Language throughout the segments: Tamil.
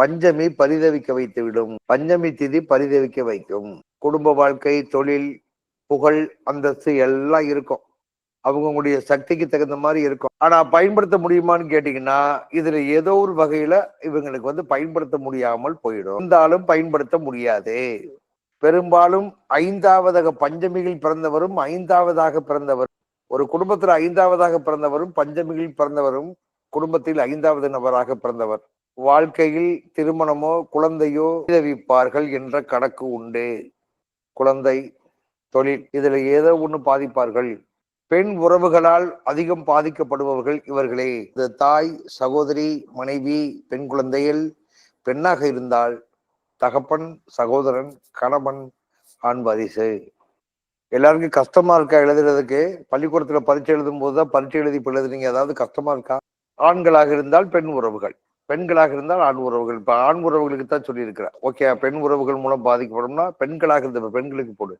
பஞ்சமி பரிதவிக்க வைத்து விடும் பஞ்சமி திதி பரிதவிக்க வைக்கும். குடும்ப வாழ்க்கை தொழில் புகழ் அந்தஸ்து எல்லாம் இருக்கும். அவங்களுடைய சக்திக்கு தகுந்த மாதிரி இருக்கும். ஆனா பயன்படுத்த முடியுமான்னு கேட்டீங்கன்னா இதுல ஏதோ ஒரு வகையில இவங்களுக்கு வந்து பயன்படுத்த முடியாமல் போயிடும். இருந்தாலும் பயன்படுத்த முடியாது. பெரும்பாலும் ஐந்தாவதாக பஞ்சமியில் பிறந்தவரும் ஐந்தாவதாக பிறந்தவர் ஒரு குடும்பத்தில் ஐந்தாவதாக பிறந்தவரும் பஞ்சமியில் பிறந்தவரும் குடும்பத்தில் ஐந்தாவது நபராக பிறந்தவர். வாழ்க்கையில் திருமணமோ குழந்தையோ விதவிப்பார்கள் என்ற கணக்கு உண்டு. குழந்தை தொழில் இதுல ஏதோ ஒண்ணு பாதிப்பார்கள். பெண் உறவுகளால் அதிகம் பாதிக்கப்படுபவர்கள் இவர்களே. இந்த தாய் சகோதரி மனைவி பெண் குழந்தைகள் பெண்ணாக இருந்தால் தகப்பன் சகோதரன் கணவன் ஆண் வாரிசு. எல்லாருக்கும் கஷ்டமா இருக்கா எழுதுறதுக்கு? பள்ளிக்கூடத்துல பரீட்சை எழுதும் போதுதான் பரீட்சை எழுதி இப்ப எழுதுறீங்க ஏதாவது கஷ்டமா இருக்கா? ஆண்களாக இருந்தால் பெண் உறவுகள். பெண்களாக இருந்தால் ஆண் உறவுகள். இப்போ ஆண் உறவுகளுக்கு தான் சொல்லியிருக்கிறேன் ஓகே பெண் உறவுகள் மூலம் பாதிக்கப்படும்னா பெண்களாக இருந்த பெண்களுக்கு போடு.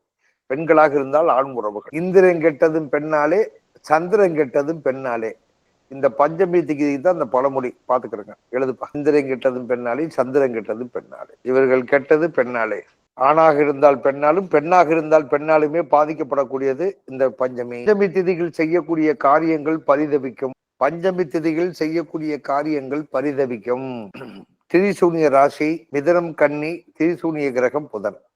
பெண்களாக இருந்தால் ஆண் உறவுகள். இந்திரன் கெட்டதும் பெண்ணாலே சந்திரன் கெட்டதும் பெண்ணாலே. இந்த பஞ்சமி திகிதி தான் இந்த பழமொழி. பாத்துக்கிறேங்க எழுதுப்பா. இந்திரன் கெட்டதும் பெண்ணாலே சந்திரன் கெட்டதும் பெண்ணாலே. இவர்கள் கெட்டது பெண்ணாலே. ஆணாக இருந்தால் பெண்ணாலும் பெண்ணாக இருந்தால் பெண்ணாலுமே பாதிக்கப்படக்கூடியது இந்த பஞ்சமி. பஞ்சமி திதிகள் செய்யக்கூடிய காரியங்கள் பரிதவிக்கும். பஞ்சமி திதிகள் செய்யக்கூடிய காரியங்கள் பரிதவிக்கும். திரிசூனிய ராசி மிதனம் கன்னி திரிசூனிய கிரகம் புதன்.